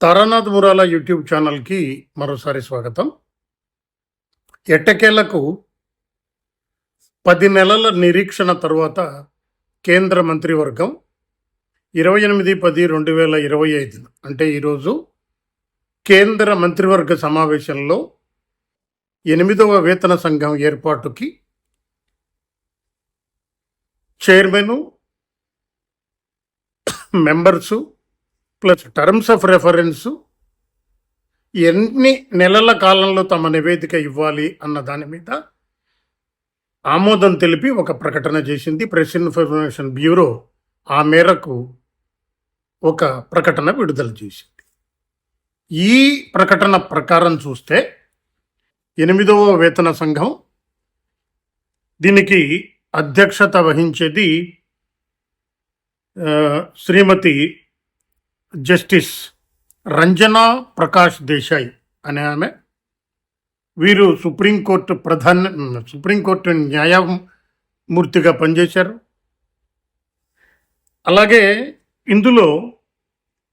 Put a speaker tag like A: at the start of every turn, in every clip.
A: Taranath Murala YouTube ఛానల్కి మరోసారి స్వాగతం. ఎట్టకేలకు పది నెలల నిరీక్షణ తరువాత కేంద్ర మంత్రివర్గం ఇరవై ఎనిమిది పది రెండు వేల ఇరవై ఐదు అంటే ఈరోజు కేంద్ర మంత్రివర్గ సమావేశంలో ఎనిమిదవ వేతన సంఘం ఏర్పాటుకి chairman members plus terms of reference ఎన్ని నెలల కాలంలో తమ నివేదిక ఇవ్వాలి అన్న దాని మీద ఆమోదం తెలిపి ఒక ప్రకటన చేసింది. ప్రెస్ ఇన్ఫర్మేషన్ బ్యూరో ఆ మేరకు ఒక ప్రకటన విడుదల చేసింది. ఈ ప్రకటన ప్రకారం చూస్తే ఎనిమిదవ వేతన సంఘం దీనికి అధ్యక్షత వహించేది శ్రీమతి జస్టిస్ రంజనా ప్రకాష్ దేశాయ్ అనే ఆమె. వీరు సుప్రీంకోర్టు ప్రధాన సుప్రీంకోర్టు న్యాయమూర్తిగా పనిచేశారు. అలాగే ఇందులో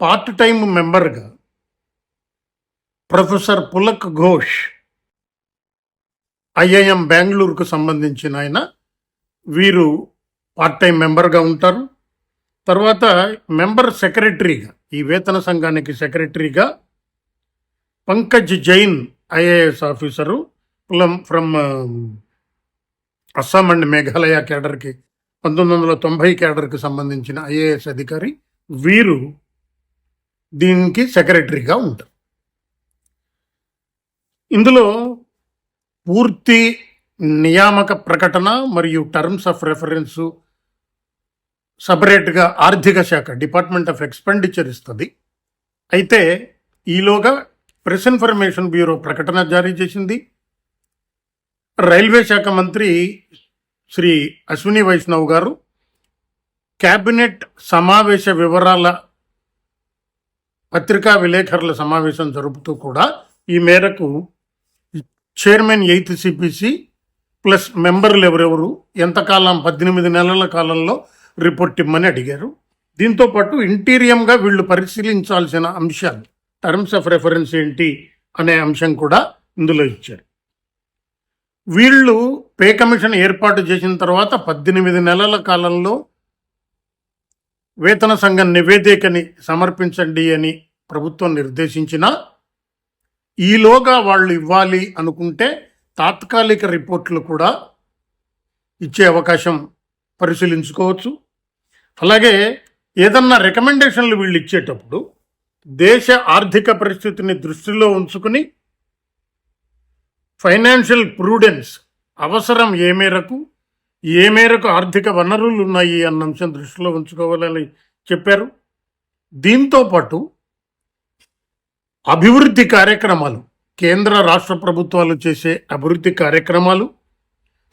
A: పార్ట్ టైం మెంబర్గా ప్రొఫెసర్ పులక్ ఘోష్ ఐఐఎం బెంగళూరుకు సంబంధించిన ఆయన. వీరు పార్ట్ టైం మెంబర్గా ఉంటారు. తర్వాత మెంబర్ సెక్రటరీగా ఈ వేతన సంఘానికి సెక్రటరీగా Pankaj Jain IAS officer from from Assam and Meghalaya కేడర్కి పంతొమ్మిది వందల తొంభై కేడర్కి సంబంధించిన ఐఏఎస్ అధికారి వీరు దీనికి సెక్రటరీగా ఉంటారు. ఇందులో పూర్తి నియామక ప్రకటన మరియు టర్మ్స్ ఆఫ్ రెఫరెన్సు సపరేట్గా ఆర్థిక శాఖ డిపార్ట్మెంట్ ఆఫ్ ఎక్స్పెండిచర్ ఇస్తుంది. అయితే ఈలోగా ప్రెస్ ఇన్ఫర్మేషన్ బ్యూరో ప్రకటన జారీ చేసింది. రైల్వే శాఖ మంత్రి శ్రీ అశ్విని వైష్ణవ్ గారు క్యాబినెట్ సమావేశ వివరాల పత్రికా విలేకరుల సమావేశం జరుపుతూ కూడా ఈ మేరకు చైర్మన్ ఎయిత్ సిపిసి ప్లస్ మెంబర్లు ఎవరెవరు ఎంతకాలం పద్దెనిమిది నెలల కాలంలో రిపోర్ట్ ఇమ్మని అడిగారు. దీంతో పాటు ఇంటీరియంగా వీళ్ళు పరిశీలించాల్సిన అంశాలు టర్మ్స్ ఆఫ్ రెఫరెన్స్ ఏంటి అనే అంశం కూడా ఇందులో ఇచ్చారు. వీళ్ళు పే కమిషన్ ఏర్పాటు చేసిన తర్వాత పద్దెనిమిది నెలల కాలంలో వేతన సంఘం నివేదికని సమర్పించండి అని ప్రభుత్వం నిర్దేశించిన ఈలోగా వాళ్ళు ఇవ్వాలి అనుకుంటే తాత్కాలిక రిపోర్ట్లు కూడా ఇచ్చే అవకాశం పరిశీలించుకోవచ్చు. అలాగే ఏదన్నా రికమెండేషన్లు వీళ్ళు ఇచ్చేటప్పుడు దేశ ఆర్థిక పరిస్థితిని దృష్టిలో ఉంచుకుని ఫైనాన్షియల్ ప్రూడెన్స్ అవసరం ఏ మేరకు ఏ మేరకు ఆర్థిక వనరులు ఉన్నాయి అన్న అంశం దృష్టిలో ఉంచుకోవాలని చెప్పారు. దీంతో పాటు అభివృద్ధి కార్యక్రమాలు కేంద్ర రాష్ట్ర ప్రభుత్వాలు చేసే అభివృద్ధి కార్యక్రమాలు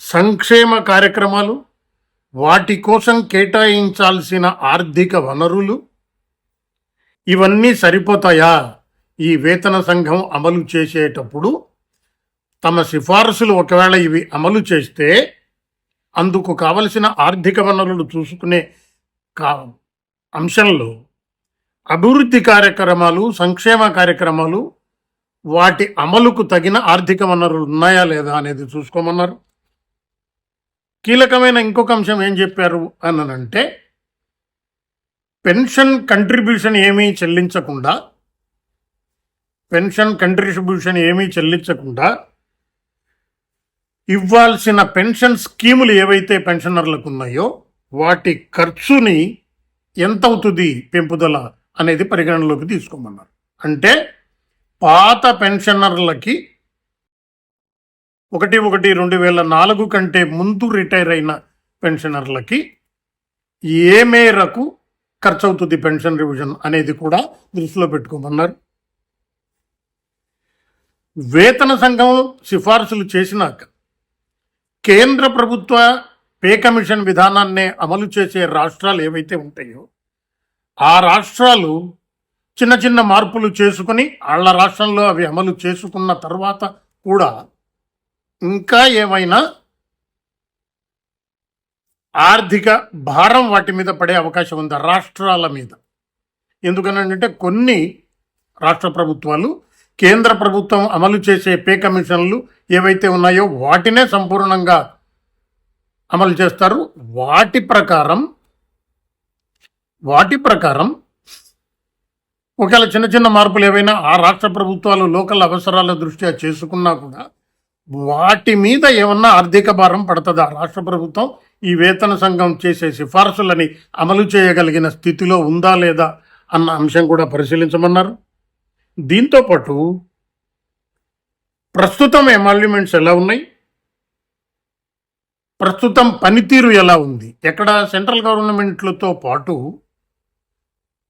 A: సంక్షేమ కార్యక్రమాలు వాటి కోసం కేటాయించాల్సిన ఆర్థిక వనరులు? ఇవన్నీ సరిపోతాయా? ఈ వేతన సంఘం అమలు చేసేటప్పుడు తమ సిఫారసులు ఒకవేళ ఇవి అమలు చేస్తే అందుకు కావలసిన ఆర్థిక వనరులు చూసుకునే కా అంశంలో అభివృద్ధి కార్యక్రమాలు సంక్షేమ కార్యక్రమాలు వాటి అమలుకు తగిన ఆర్థిక వనరులు ఉన్నాయా లేదా అనేది చూసుకోమన్నారు. కీలకమైన ఇంకొక అంశం ఏం చెప్పారు అనంటే పెన్షన్ కంట్రిబ్యూషన్ ఏమీ చెల్లించకుండా పెన్షన్ కంట్రిబ్యూషన్ ఏమీ చెల్లించకుండా ఇవ్వాల్సిన పెన్షన్ స్కీములు ఏవైతే పెన్షనర్లకు ఉన్నాయో వాటి ఖర్చుని ఎంత అవుతుంది పెంపుదల అనేది పరిగణనలోకి తీసుకోమన్నారు. అంటే పాత పెన్షనర్లకి ఒకటి ఒకటి రెండు వేల నాలుగు కంటే ముందు రిటైర్ అయిన పెన్షనర్లకి ఏ మేరకు ఖర్చు అవుతుంది పెన్షన్ రివిజన్ అనేది కూడా దృష్టిలో పెట్టుకోమన్నారు. వేతన సంఘం సిఫార్సులు చేసినాక కేంద్ర ప్రభుత్వ పే కమిషన్ విధానాన్నే అమలు చేసే రాష్ట్రాలు ఏవైతే ఉంటాయో ఆ రాష్ట్రాలు చిన్న చిన్న మార్పులు చేసుకుని వాళ్ళ రాష్ట్రంలో అవి అమలు చేసుకున్న తర్వాత కూడా ఇంకా ఏమైనా ఆర్థిక భారం వాటి మీద పడే అవకాశం ఉంది? రాష్ట్రాల మీద. ఎందుకనంటే కొన్ని రాష్ట్ర ప్రభుత్వాలు కేంద్ర ప్రభుత్వం అమలు చేసే పే కమిషన్లు ఏవైతే ఉన్నాయో వాటినే సంపూర్ణంగా అమలు చేస్తారు. వాటి ప్రకారం వాటి ప్రకారం ఒకవేళ చిన్న చిన్న మార్పులు ఏవైనా ఆ రాష్ట్ర ప్రభుత్వాలు లోకల్ అవసరాల దృష్ట్యా చేసుకున్నా కూడా వాటి మీద ఏమన్నా ఆర్థిక భారం పడుతుందా? రాష్ట్ర ప్రభుత్వం ఈ వేతన సంఘం చేసే సిఫార్సులని అమలు చేయగలిగిన స్థితిలో ఉందా లేదా అన్న అంశం కూడా పరిశీలించమన్నారు. దీంతో పాటు ప్రస్తుతం ఎమాల్యుమెంట్స్ ఎలా ఉన్నాయి? ప్రస్తుతం పనితీరు ఎలా ఉంది? ఎక్కడ సెంట్రల్ గవర్నమెంట్లతో పాటు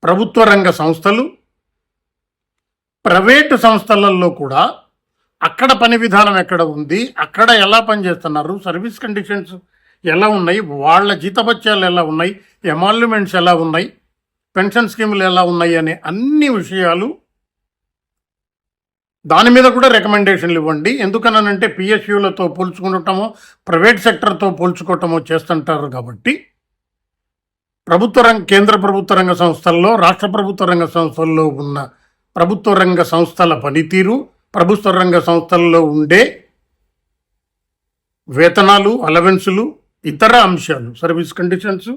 A: ప్రభుత్వ రంగ సంస్థలు ప్రైవేటు సంస్థలలో కూడా అక్కడ పని విధానం ఎక్కడ ఉంది? అక్కడ ఎలా పనిచేస్తున్నారు? సర్వీస్ కండిషన్స్ ఎలా ఉన్నాయి? వాళ్ళ జీతభత్యాలు ఎలా ఉన్నాయి? ఎమాల్యుమెంట్స్ ఎలా ఉన్నాయి? పెన్షన్ స్కీములు ఎలా ఉన్నాయి? అనే అన్ని విషయాలు దాని మీద కూడా రికమెండేషన్లు ఇవ్వండి. ఎందుకనంటే పిఎస్యూలతో పోల్చుకుంటామో ప్రైవేట్ సెక్టర్తో పోల్చుకోవటమో చేస్తుంటారు కాబట్టి ప్రభుత్వ రంగ కేంద్ర ప్రభుత్వ రంగ సంస్థల్లో రాష్ట్ర ప్రభుత్వ రంగ సంస్థల్లో ఉన్న ప్రభుత్వ రంగ సంస్థల పనితీరు ప్రభుత్వ రంగ సంస్థల్లో ఉండే వేతనాలు అలవెన్సులు ఇతర అంశాలు సర్వీస్ కండిషన్స్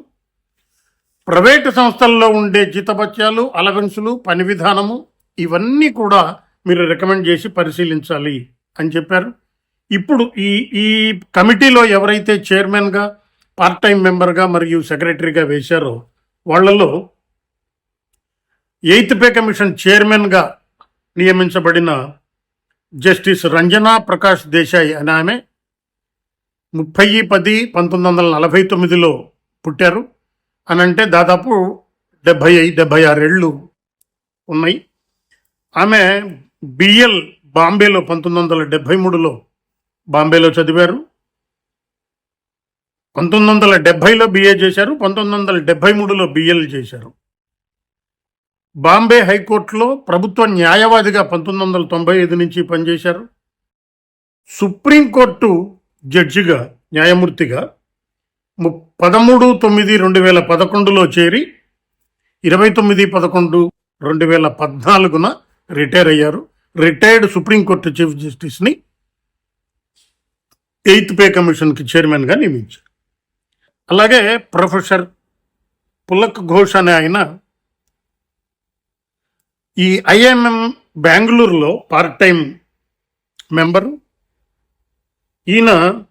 A: ప్రైవేటు సంస్థల్లో ఉండే జీతభత్యాలు అలవెన్సులు పని విధానము ఇవన్నీ కూడా మీరు రికమెండ్ చేసి పరిశీలించాలి అని చెప్పారు. ఇప్పుడు ఈ ఈ కమిటీలో ఎవరైతే చైర్మన్గా పార్ట్ టైం మెంబర్గా మరియు సెక్రటరీగా వేశారో వాళ్ళలో ఎయిత్ పే కమిషన్ చైర్మన్గా నియమించబడిన జస్టిస్ రంజనా ప్రకాష్ దేశాయ్ అనే ఆమె ముప్పై పది పంతొమ్మిది వందల నలభై తొమ్మిదిలో పుట్టారు. అని అంటే దాదాపు డెబ్భై ఐదు డెబ్భై ఆరేళ్ళు ఉన్నాయి. ఆమె బిఎల్ బాంబేలో పంతొమ్మిది వందల డెబ్భై మూడులో బాంబేలో చదివారు. పంతొమ్మిది వందల డెబ్భైలో బిఏ చేశారు. పంతొమ్మిది వందల డెబ్భై మూడులో బిఎల్ చేశారు. బాంబే హైకోర్టులో ప్రభుత్వ న్యాయవాదిగా పంతొమ్మిది వందల తొంభై ఐదు నుంచి పనిచేశారు. సుప్రీంకోర్టు జడ్జిగా న్యాయమూర్తిగా పదమూడు తొమ్మిది రెండు వేల పదకొండులో చేరి ఇరవై తొమ్మిది పదకొండు రెండు వేల పద్నాలుగున రిటైర్ అయ్యారు. రిటైర్డ్ సుప్రీంకోర్టు చీఫ్ జస్టిస్ని ఎయిత్ పే కమిషన్కి చైర్మన్గా నియమించారు. అలాగే ప్రొఫెసర్ పులక్ ఘోష్ అనే ఆయన ఈ ఐఎంఎం బెంగళూరులో పార్ట్ టైం మెంబరు ఈయన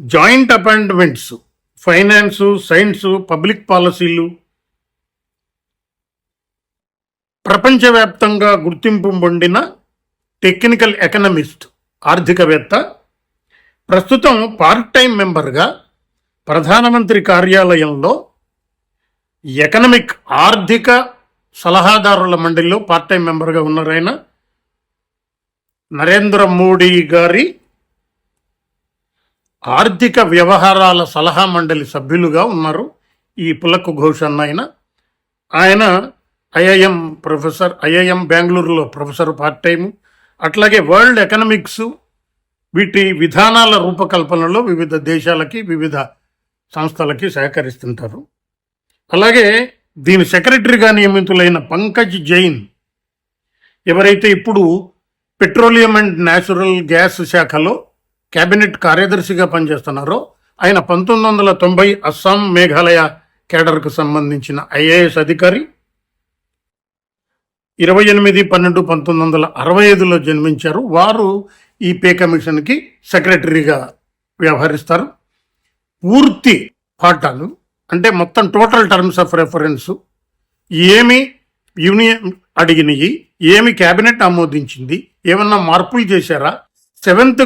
A: joint appointments finance science public పాలసీలు ప్రపంచవ్యాప్తంగా గుర్తింపు పొందిన టెక్నికల్ ఎకనమిస్ట్ ఆర్థికవేత్త. ప్రస్తుతం పార్ట్ టైం మెంబర్గా ప్రధానమంత్రి కార్యాలయంలో ఎకనమిక్ ఆర్థిక సలహాదారుల మండలిలో పార్ట్ టైం మెంబర్గా ఉన్నారు ఆయన. నరేంద్ర మోడీ గారి ఆర్థిక వ్యవహారాల సలహా మండలి సభ్యులుగా ఉన్నారు ఈ పులక్కు ఘోష్ అన్న ఆయన. ఆయన ఐఐఎం ప్రొఫెసర్ ఐఐఎం బెంగళూరులో ప్రొఫెసర్ పార్ట్ టైము అట్లాగే వరల్డ్ ఎకనమిక్స్ వీటి విధానాల రూపకల్పనలో వివిధ దేశాలకి వివిధ సంస్థలకి సహకరిస్తుంటారు. అలాగే దీని సెక్రటరీగా నియమితులైన పంకజ్ జైన్ ఎవరైతే ఇప్పుడు పెట్రోలియం అండ్ న్యాచురల్ గ్యాస్ శాఖలో కేబినెట్ కార్యదర్శిగా పనిచేస్తున్నారో ఆయన పంతొమ్మిది వందల తొంభై అస్సాం మేఘాలయ కేడర్కు సంబంధించిన ఐఏఎస్ అధికారి. ఇరవై ఎనిమిది పన్నెండు పంతొమ్మిది వందల అరవై ఐదులో జన్మించారు. వారు ఈ పే కమిషన్కి సెక్రటరీగా వ్యవహరిస్తారు. పూర్తి పాఠాలు అంటే మొత్తం టోటల్ టర్మ్స్ ఆఫ్ రెఫరెన్స్ ఏమి యూనియన్ అడిగినవి ఏమి క్యాబినెట్ ఆమోదించింది ఏమన్నా మార్పులు చేశారా? Seventh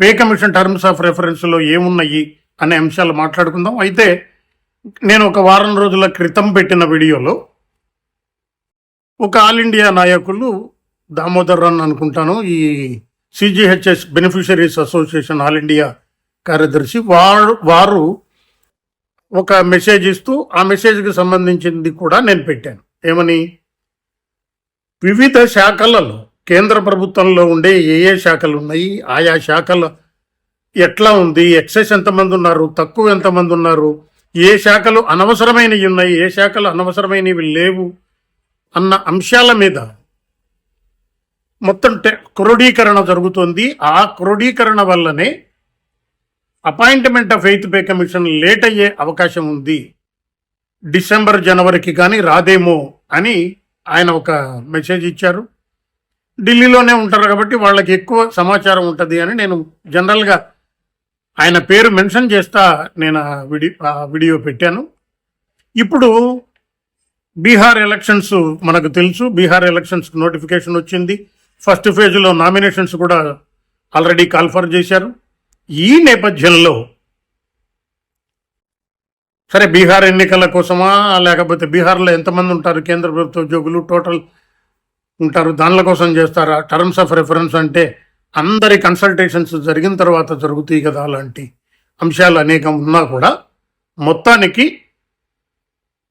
A: pay commission terms of రెఫరెన్స్లో ఏమున్నాయి అనే అంశాలు మాట్లాడుకుందాం. అయితే నేను ఒక వారం రోజుల క్రితం పెట్టిన వీడియోలో ఒక ఆల్ ఇండియా నాయకులు దామోదర్ రన్ అనుకుంటాను. ఈ CGHS beneficiaries association all India కార్యదర్శి. వారు వారు ఒక మెసేజ్ ఇస్తూ ఆ మెసేజ్కి సంబంధించింది కూడా నేను పెట్టాను. ఏమని? వివిధ శాఖలలో కేంద్ర ప్రభుత్వంలో ఉండే ఏ ఏ శాఖలు ఉన్నాయి? ఆయా శాఖలు ఎట్లా ఉంది? ఎక్సెస్ ఎంతమంది ఉన్నారు? తక్కువ ఎంతమంది ఉన్నారు? ఏ శాఖలు అనవసరమైనవి ఉన్నాయి? ఏ శాఖలు అనవసరమైనవి లేవు? అన్న అంశాల మీద మొత్తం టె- క్రోడీకరణ జరుగుతుంది. ఆ క్రోడీకరణ వల్లనే appointment of eighth pay commission late అయ్యే అవకాశం ఉంది. డిసెంబర్ జనవరికి కానీ రాదేమో అని ఆయన ఒక మెసేజ్ ఇచ్చారు. ఢిల్లీలోనే ఉంటారు కాబట్టి వాళ్ళకి ఎక్కువ సమాచారం ఉంటుంది అని నేను జనరల్గా ఆయన పేరు మెన్షన్ చేస్తా నేను ఆ వీడియో వీడియో పెట్టాను. ఇప్పుడు బీహార్ ఎలక్షన్స్ మనకు తెలుసు. బీహార్ ఎలక్షన్స్కి నోటిఫికేషన్ వచ్చింది. ఫస్ట్ ఫేజ్లో నామినేషన్స్ కూడా ఆల్రెడీ కాల్ఫర్ చేశారు. ఈ నేపథ్యంలో సరే బీహార్ ఎన్నికల కోసమా? లేకపోతే బీహార్లో ఎంతమంది ఉంటారు? కేంద్ర ప్రభుత్వ ఉద్యోగులు టోటల్ ఉంటారు. దానిల కోసం చేస్తారా? టర్మ్స్ ఆఫ్ రెఫరెన్స్ అంటే అందరి కన్సల్టేషన్స్ జరిగిన తర్వాత జరుగుతాయి కదా అలాంటి అంశాలు అనేకం ఉన్నా కూడా మొత్తానికి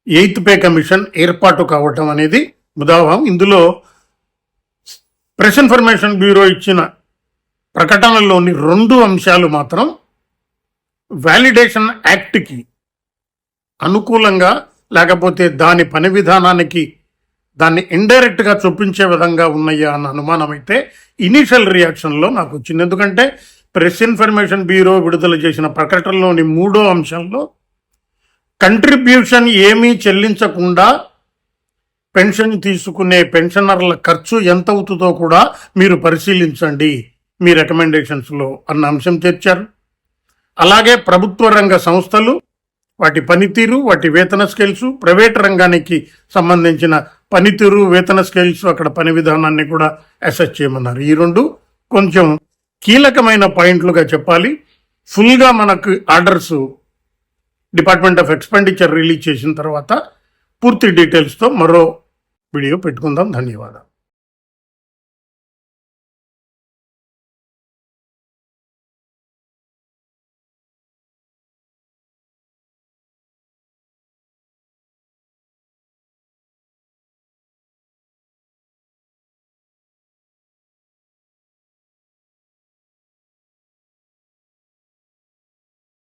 A: ఎయిత్ పే కమిషన్ ఏర్పాటు కావటం అనేది ముదావం ఇందులో ప్రెస్ ఇన్ఫర్మేషన్ బ్యూరో ఇచ్చిన ప్రకటనలోని రెండు అంశాలు మాత్రం వ్యాలిడేషన్ యాక్ట్కి అనుకూలంగా లేకపోతే దాని పని విధానానికి దాన్ని ఇండైరెక్ట్గా చూపించే విధంగా ఉన్నాయా అన్న అనుమానం అయితే ఇనీషియల్ రియాక్షన్లో నాకు వచ్చింది. ఎందుకంటే ప్రెస్ ఇన్ఫర్మేషన్ బ్యూరో విడుదల చేసిన ప్రకటనలోని మూడో అంశంలో కంట్రిబ్యూషన్ ఏమీ చెల్లించకుండా పెన్షన్ తీసుకునే పెన్షనర్ల ఖర్చు ఎంత అవుతుందో కూడా మీరు పరిశీలించండి. మీ రికమెండేషన్స్లో అన్న అంశం చేర్చారు. అలాగే ప్రభుత్వ రంగ సంస్థలు వాటి పనితీరు వాటి వేతన స్కేల్స్ ప్రైవేట్ రంగానికి సంబంధించిన పనితీరు వేతన స్కేల్స్ అక్కడ పని విధానాన్ని కూడా అసెస్ చేయమన్నారు. ఈ రెండు కొంచెం కీలకమైన పాయింట్లుగా చెప్పాలి. ఫుల్గా మనకు orders department of expenditure release చేసిన తర్వాత పూర్తి డీటెయిల్స్తో మరో వీడియో పెట్టుకుందాం. ధన్యవాదాలు.